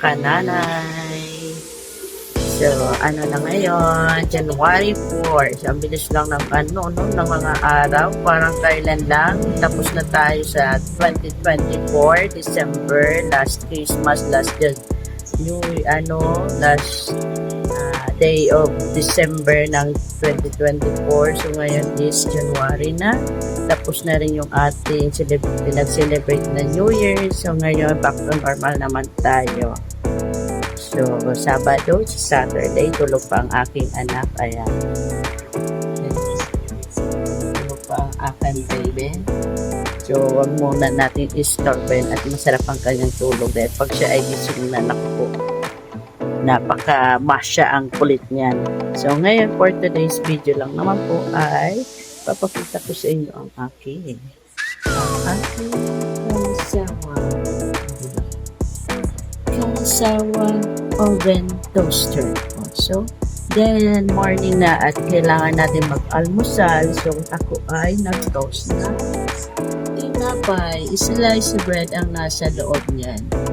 kananay. So, ano na ngayon? January 4. So, ang bilis lang ng ano, no, ng mga araw. Parang kailan lang. Tapos na tayo sa 2024, December, last Christmas, last New, ano, last day of December ng 2024. So, ngayon is January na. Tapos na rin yung ating celeb- pinag-celebrate na New Year. So, ngayon, back to normal naman tayo. So, Sabado, sa Saturday, tulog pa ang aking anak. Ayan. Tulog pa ang aking baby. So, wag muna natin istorben at masarap ang kanyang tulog dahil pag siya ay gising na naku napaka masya ang kulit niyan. So, ngayon for today's video lang naman po ay papakita ko sa inyo ang aking ang aking kasawa kasawa oven toaster. So, then morning na at kailangan natin mag-almusal. So, ako ay nag-toast na tinapay. Slice bread ang nasa loob niyan.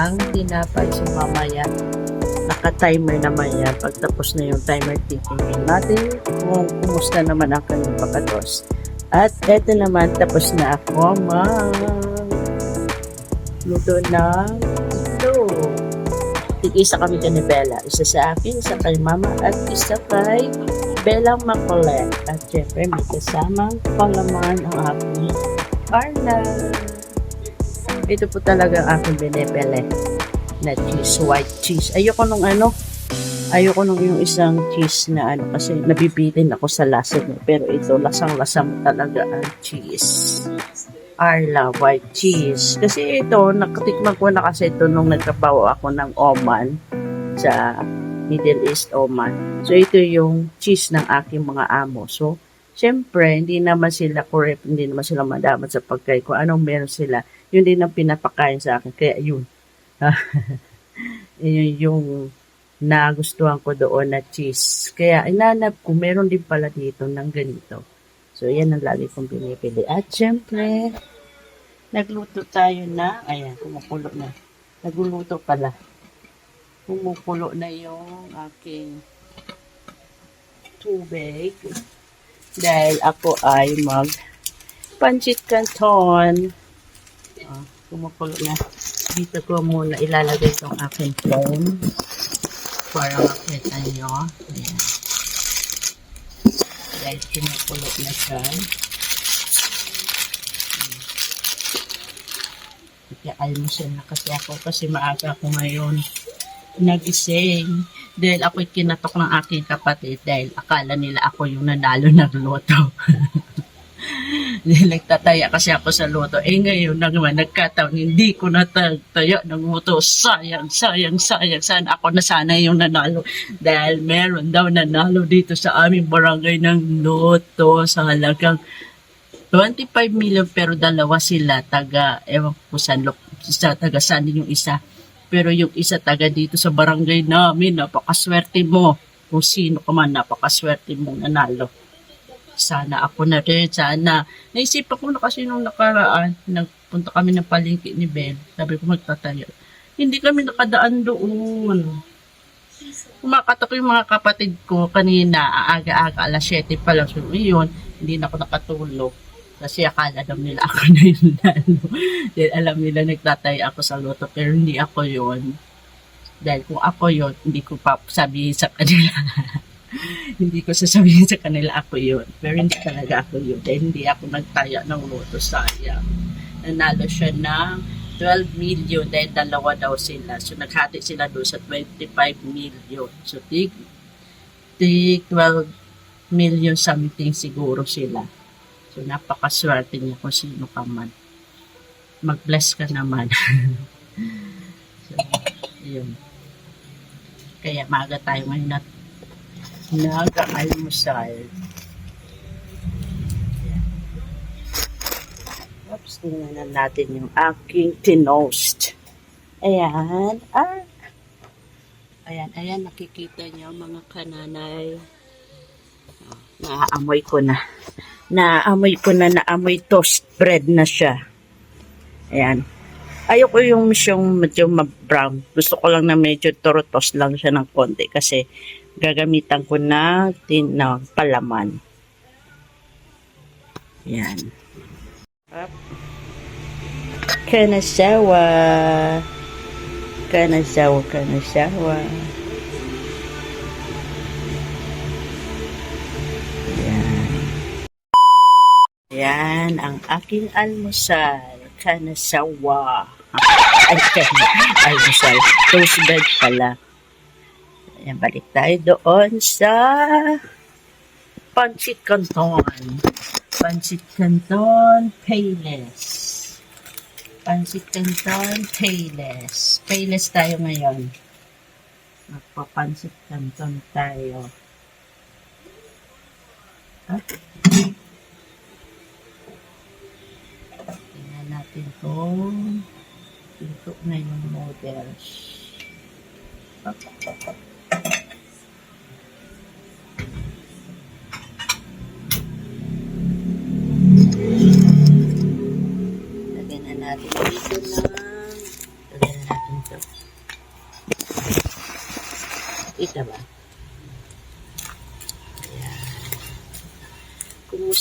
Ang tinapay. So, mamaya, naka-timer naman yan. Pagtapos na yung timer, titingin natin kung kumusta naman ang kanyang pagka-toast. At eto naman, tapos na ako mag luto ng itlog. Tig-isa kami ka ni Bella. Isa sa akin, isa kay Mama, at isa kay Bellang Macolet. At syempre, may kasamang palaman ang aking Carla. Ito po talaga ang aking binibele na cheese, white cheese. Ayoko nung ano, ayoko nung yung isang cheese na ano, kasi nabibitin ako sa lasa niya. Pero ito, lasang-lasang talaga ang cheese. Arla white cheese. Kasi ito, nakatikman ko na kasi ito nung nagtrabaho ako ng Oman sa Middle East Oman. So, ito yung cheese ng aking mga amo. So, syempre, hindi naman sila correct, hindi naman sila madamat sa pagkain ko. Anong meron sila? Yun din ang pinapakain sa akin. Kaya yun. yun yung nagustuhan ko doon na cheese. Kaya inanap ko, meron din pala dito ng ganito. So, yan ang lagi kong binibili. At syempre, nagluto tayo na, ayan, kumukulo na. Nagluluto pala. Kumukulo na yung aking tubig. Dahil ako ay mag pancit canton. Ah, kumukulo na. Dito ko muna ilalagay itong aking phone para makita nyo. Ayan dahil kumukulot na siya. Kaya almusal na kasi ako kasi maaga ako ngayon nagising. Dahil ako'y kinatok ng aking kapatid dahil akala nila ako yung nanalo ng loto. nagtataya kasi ako sa loto. Eh ngayon naman nagkataon hindi ko natagtaya ng loto. Sayang, sayang, sayang. Sana ako na sana yung nanalo. Dahil meron daw nanalo dito sa aming barangay ng loto sa halagang 25 million pero dalawa sila taga ewan ko saan sa taga saan yung isa pero yung isa taga dito sa barangay namin napakaswerte mo kung sino ka man napakaswerte mong nanalo sana ako na rin sana. Naisipan ko na kasi nung nakaraan nagpunta kami ng palengke ni Ben sabi ko magtatayo. Hindi kami nakadaan doon. Kumakatok yung mga kapatid ko kanina aaga-aga alas 7 pa lang. So yun hindi na ako nakatulog. Kasi akala daw nila ako na yung lalo. Dahil alam nila nagtatay ako sa loto pero hindi ako yon Dahil kung ako yon hindi ko pa sabihin sa kanila. hindi ko sasabihin sa kanila ako yon Pero hindi talaga ako yun. Dahil hindi ako nagtaya ng loto. Sayang. Nanalo siya ng 12 million dahil dalawa daw sila. So naghati sila doon sa 25 million. So tig, tig 12 million something siguro sila. So, napakaswerte niya kung sino ka man. Mag-bless ka naman. so, yun. Kaya maaga tayo ngayon na nag-almusal. Oops, tingnan na natin yung aking tinost. Ayan. Ah. Ayan, ayan, nakikita niyo mga kananay. Naaamoy ko na naamoy ko na naamoy toast bread na siya. Ayan. Ayoko yung misyong medyo ma-brown. Gusto ko lang na medyo turutos lang siya ng konti kasi gagamitan ko na tin na palaman. Yan. Up. Kanasawa. Kanasawa, kanasawa. Yan. Yan ang aking almusal. Kanasawa. Ay, kana, almusal. Toast bread pala. Ayan, balik tayo doon sa Pancit Canton. Pancit Canton Payless. Pancit Canton Payless. Payless tayo ngayon. Magpapansit Canton tayo. Ah. Tingnan natin kung ito na yung models. Lagyan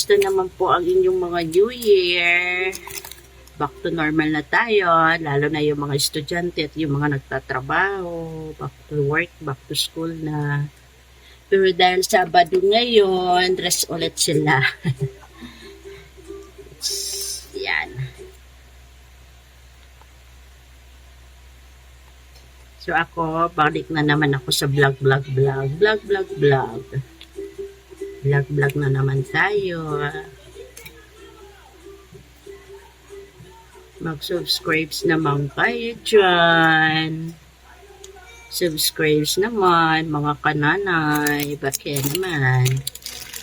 Kumusta naman po ang inyong mga New Year? Back to normal na tayo, lalo na yung mga estudyante at yung mga nagtatrabaho, back to work, back to school na. Pero dahil Sabado ngayon, rest ulit sila. Yan. So ako, balik na naman ako sa vlog, vlog, vlog, vlog, vlog, vlog. Vlog, vlog na naman tayo. Mag-subscribes naman kayo dyan. Subscribes naman, mga kananay. Bakit naman?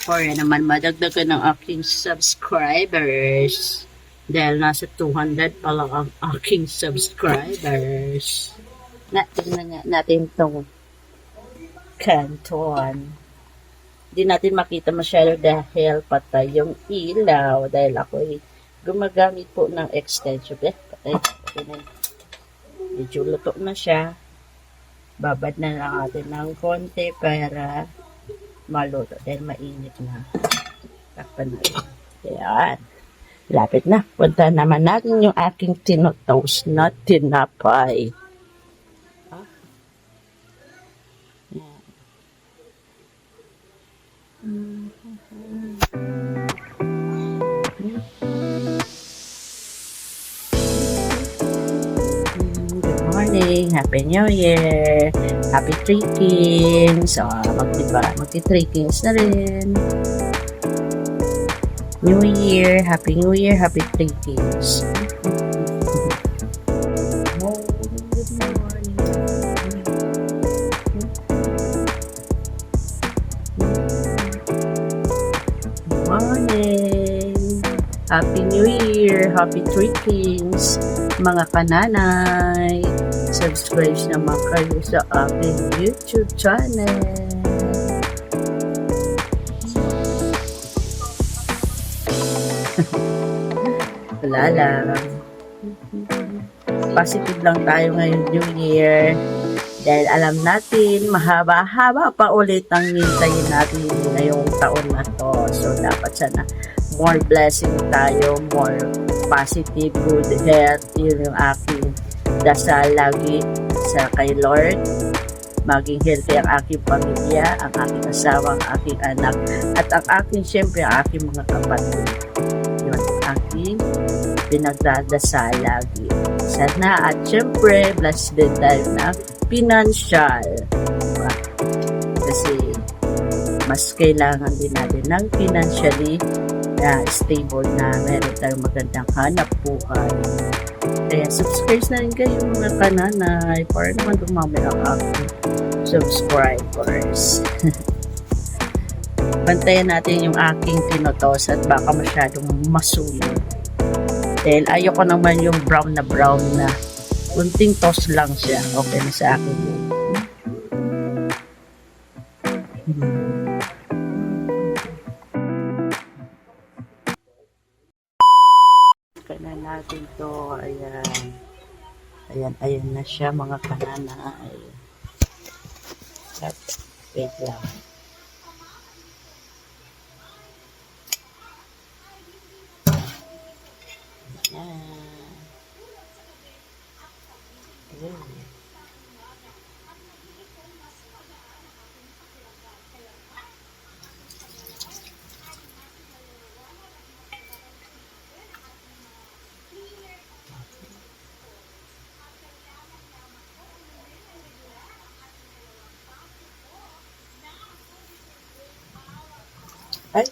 Para naman madagdagan ng aking subscribers. Dahil nasa 200 pa lang ang aking subscribers. Natin na nga natin itong canton. Hindi natin makita masyado dahil patay yung ilaw. Dahil ako gumagamit po ng extension. Eh, patay. patay na. Medyo luto na siya. Babad na lang natin ng konti para maluto dahil mainit na. Takpan na rin. Ayan. Lapit na. Punta naman natin yung aking tinotoast na tinapay. Morning. Happy New Year. Happy Three Kings. So, magdiba, magti Three Kings na rin. New Year. Happy New Year. Happy Three Kings. Morning. Happy New Year. Happy Three Kings. Mga kananay. Subscribe naman kayo sa aking YouTube channel. Wala lang. Positive lang tayo ngayon New Year. Dahil alam natin, mahaba-haba pa ulit ang hintayin natin ngayong taon na to. So, dapat sana more blessing tayo, more positive, good health. Yun yung aking dasal lagi sa kay Lord. Maging healthy ang aking pamilya, ang aking asawa, ang aking anak, at ang aking, syempre, ang aking mga kapatid. Yun aking pinagdadasal lagi. Sana at syempre, blessed din tayo na financial. Diba? Kasi mas kailangan din natin ng financially na stable na meron tayong magandang hanap buhay. Kaya subscribe na rin kayo mga kananay para naman dumami ang aking subscribers. Bantayan natin yung aking tinotos at baka masyadong masulit. Dahil ayoko naman yung brown na brown na kunting toss lang siya. Okay na sa akin yun. To. Ayan. Ayan, ayan na siya mga kananay. Wait lang. Ayan. Ayan. Ay.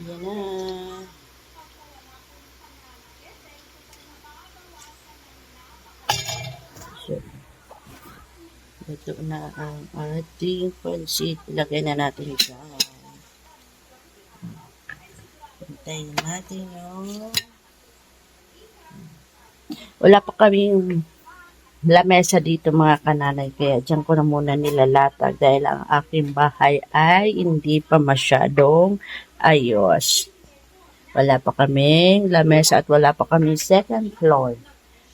Yan na. So, ito na ang ating pansit. Ilagay na natin dyan. Hintayin natin yung wala pa kaming lamesa dito mga kananay kaya dyan ko na muna nilalatag dahil ang aking bahay ay hindi pa masyadong ayos. Wala pa kaming lamesa at wala pa kaming second floor.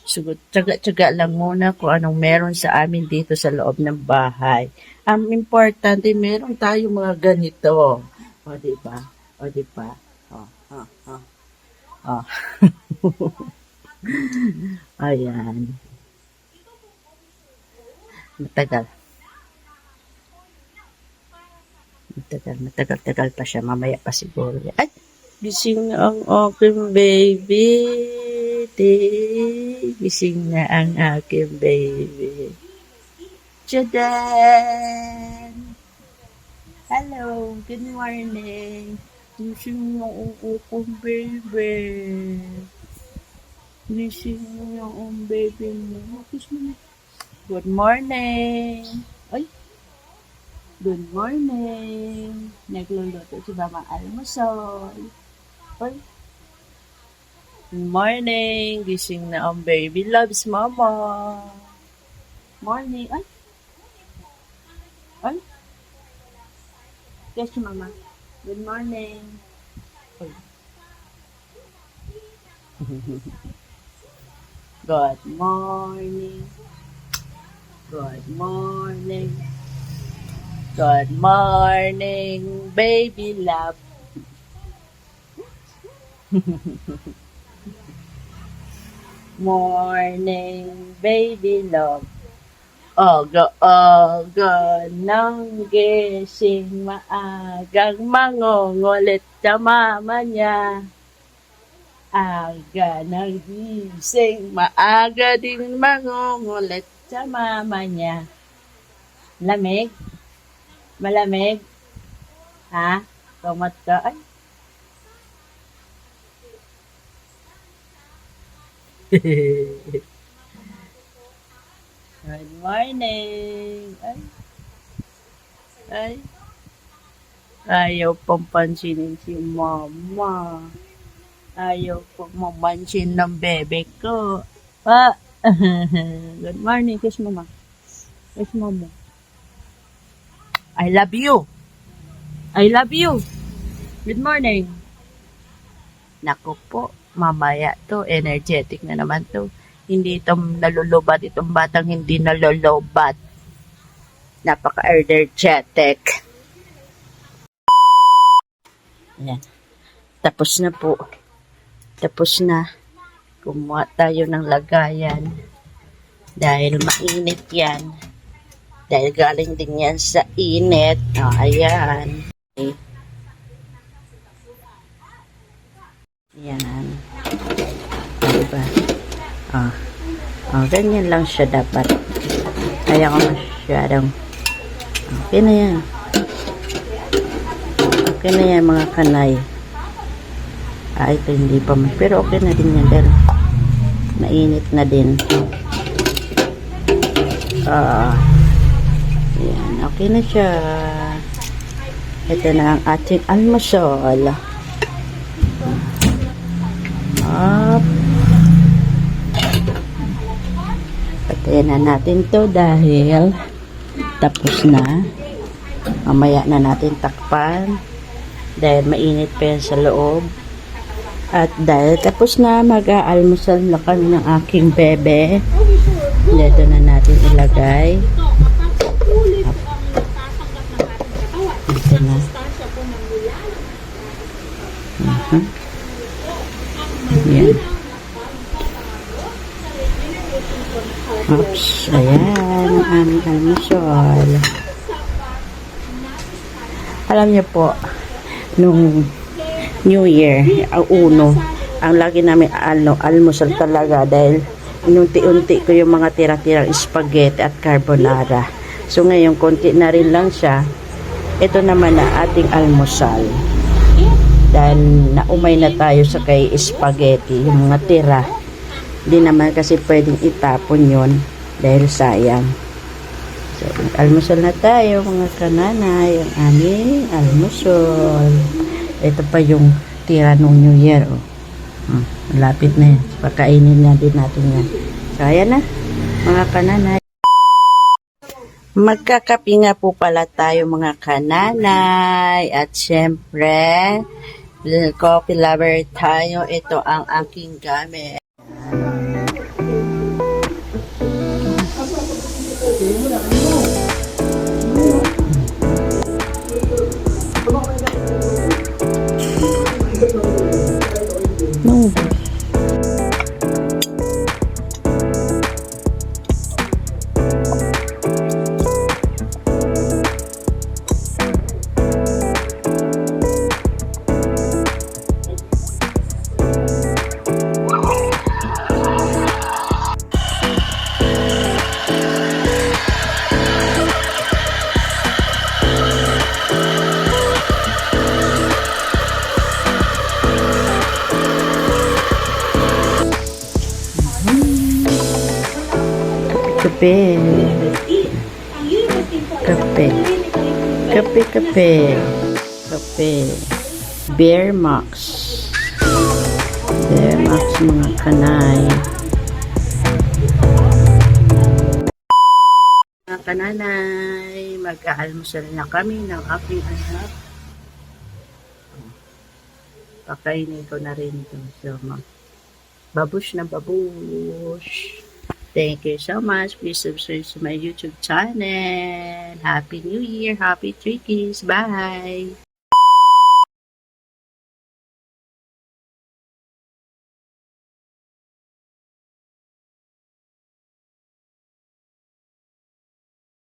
So, tsaga-tsaga lang muna kung anong meron sa amin dito sa loob ng bahay. Ang importante, meron tayo mga ganito. O, di ba? O, di ba? O, o, o. O. Ayan. Matagal. Matagal, matagal, tagal pa siya. Mamaya pa siguro. Ay! Gising ang aking baby. Di. Gising na ang aking baby. Jadan! Hello, good morning. Gising na ang aking baby. Gising na ang baby mo. Good morning. Ay. Good morning. Nagluluto si Mama Almusol. Ay. Morning. Gising na ang baby loves Mama. Morning. Ay. Ay. Yes, Mama. Good morning. Ay. Good morning. Good morning. Good morning, baby love. morning, baby love. Aga-aga nang gising maagang mangungulit sa mama niya. Aga nang gising, maaga din mangungulit sa mama niya. Lamig? Malamig? Ha? Tumat ka? Ay. Good morning. Ay. Ay. Ayaw pang pansinin si mama. Ayaw pang mamansin ng bebe ko. Ah. Good morning, kiss mama. Kiss mama. I love you. I love you. Good morning. Nako po, mamaya to, energetic na naman to. Hindi itong nalulubat, itong batang hindi nalulubat. Napaka-energetic. Ayan. Tapos na po. Tapos na. Kumuha tayo ng lagayan. Dahil mainit yan. Dahil galing din yan sa init. O, ayan. Okay. O, diba? O. O, ganyan lang siya dapat. Kaya ko masyadong. Okay na yan. Okay na yan mga kanay. Ah, ito hindi pa. ma- Pero okay na din yan. Dahil mainit na din. Ah. Ayan, okay na siya. Ito na ang ating almusal. Up. Patayin na natin to dahil Tapos na. Mamaya na natin takpan. Dahil mainit pa yan sa loob. At dahil tapos na, mag-aalmusal na kami ng aking bebe. Dito na natin ilagay. Dito na. Mhm. Yan. Oops, ayan ang aming almusal. Alam niyo po, nung New Year, ang uno, ang lagi namin ano, almusal talaga dahil inunti-unti ko yung mga tira-tirang spaghetti at carbonara. So ngayon, konti na rin lang siya. Ito naman na ating almusal. Dahil naumay na tayo sa kay spaghetti, yung mga tira. Hindi naman kasi pwedeng itapon yon dahil sayang. So, almusal na tayo mga kananay, ang aming almusal. Ito pa yung tira nung New Year. Oh. Hmm, malapit na yan. Pakainin na din natin yan. So, na, mga kananay. Magkakapi nga po pala tayo mga kananay. At syempre, coffee lover tayo. Ito ang aking gamit. Kape. Kape. Kape, kape. Kape. Bear Max. Bear Max mga kanay. Mga kananay, mag-aalmusal na kami ng aking anak. Pakainin ko na rin ito. So, babush na babush. Thank you so much. Please subscribe to my YouTube channel. Happy New Year. Happy Trickies. Bye.